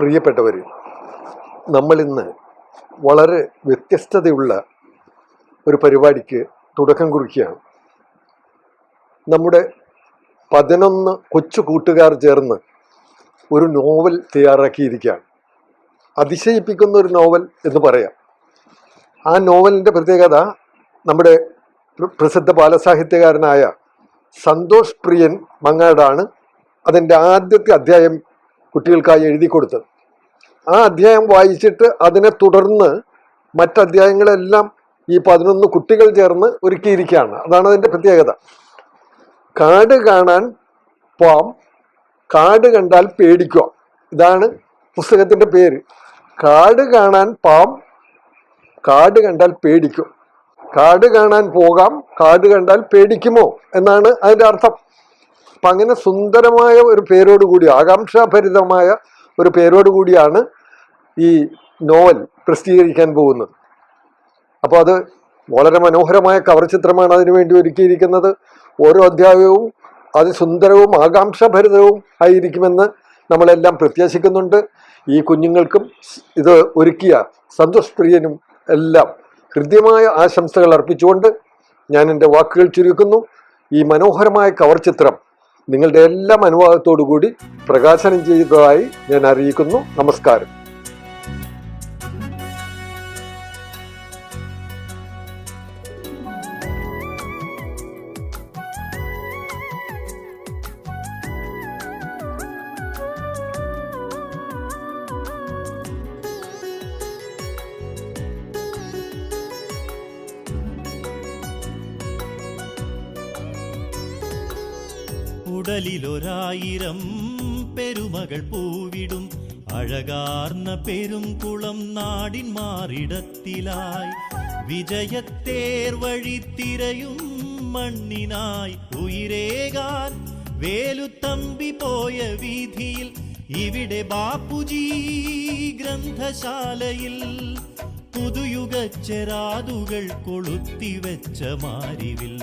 പ്രിയപ്പെട്ടവർ നമ്മളിന്ന് വളരെ വ്യത്യസ്തതയുള്ള ഒരു പരിപാടിക്ക് തുടക്കം കുറിക്കുകയാണ്. നമ്മുടെ പതിനൊന്ന് കൊച്ചു കൂട്ടുകാർ ചേർന്ന് ഒരു നോവൽ തയ്യാറാക്കിയിരിക്കുകയാണ്. അതിശയിപ്പിക്കുന്ന ഒരു നോവൽ എന്ന് പറയാം. ആ നോവലിന്റെ പ്രത്യേകത നമ്മുടെ പ്ര- പ്രസിദ്ധ ബാലസാഹിത്യകാരനായ സന്തോഷ് പ്രിയൻ മങ്ങാടാണ്. അതിന്റെ ആദ്യത്തെ അധ്യായം കുട്ടികൾക്കായി എഴുതി കൊടുത്തത് ആ അധ്യായം വായിച്ചിട്ട് അതിനെ തുടർന്ന് മറ്റധ്യായങ്ങളെല്ലാം ഈ പതിനൊന്ന് കുട്ടികൾ ചേർന്ന് ഒരുക്കിയിരിക്കുകയാണ്. അതാണ് അതിന്റെ പ്രത്യേകത. കാട് കാണാൻ പോം കാട് കണ്ടാൽ പേടിക്കുക. ഇതാണ് പുസ്തകത്തിന്റെ പേര്. കാട് കാണാൻ പാം കാട് കണ്ടാൽ പേടിക്കും. കാട് കാണാൻ പോകാം. കാട് കണ്ടാൽ പേടിക്കുമോ? എന്നാണ് അതിന്റെ അർത്ഥം. അപ്പം അങ്ങനെ സുന്ദരമായ ഒരു പേരോട് കൂടി ആകാംക്ഷാഭരിതമായ ഒരു പേരോട് കൂടിയാണ് ഈ നോവൽ പ്രസിദ്ധീകരിക്കാൻ പോകുന്നത്. അപ്പോൾ അത് വളരെ മനോഹരമായ കവർ ചിത്രമാണ് അതിനു വേണ്ടി ഒരുക്കിയിരിക്കുന്നത്. ഓരോ അധ്യായവും അതിസുന്ദരവും ആകാംക്ഷാഭരിതവും ആയിരിക്കുമെന്ന് നമ്മളെല്ലാം പ്രത്യാശിക്കുന്നുണ്ട്. ഈ കുഞ്ഞുങ്ങൾക്കും ഇത് ഒരുക്കിയ സന്തോഷ് പ്രിയനും എല്ലാം ഹൃദ്യമായ ആശംസകൾ അർപ്പിച്ചുകൊണ്ട് ഞാൻ എന്റെ വാക്കുകൾ ചുരുക്കുന്നു. ഈ മനോഹരമായ കവർ ചിത്രം നിങ്ങളുടെ എല്ലാം അനുവാദത്തോടു കൂടി പ്രകാശനം ചെയ്തതായി ഞാൻ അറിയിക്കുന്നു. നമസ്കാരം. ഉടലിലൊരായിരം പെരുമകൾ പൂവിടും. അഴകാർന്ന പെരുംകുളം നാടിൻ മാറിടത്തിലായി. വിജയത്തേർ വഴി തിരയും മണ്ണിനായി. ഉയരേകാൻ വേലുത്തമ്പി പോയ വീതിയിൽ ഇവിടെ ബാപ്പുജി ഗ്രന്ഥശാലയിൽ പുതുയുഗ കൊളുത്തി വെച്ച മാരിവിൽ.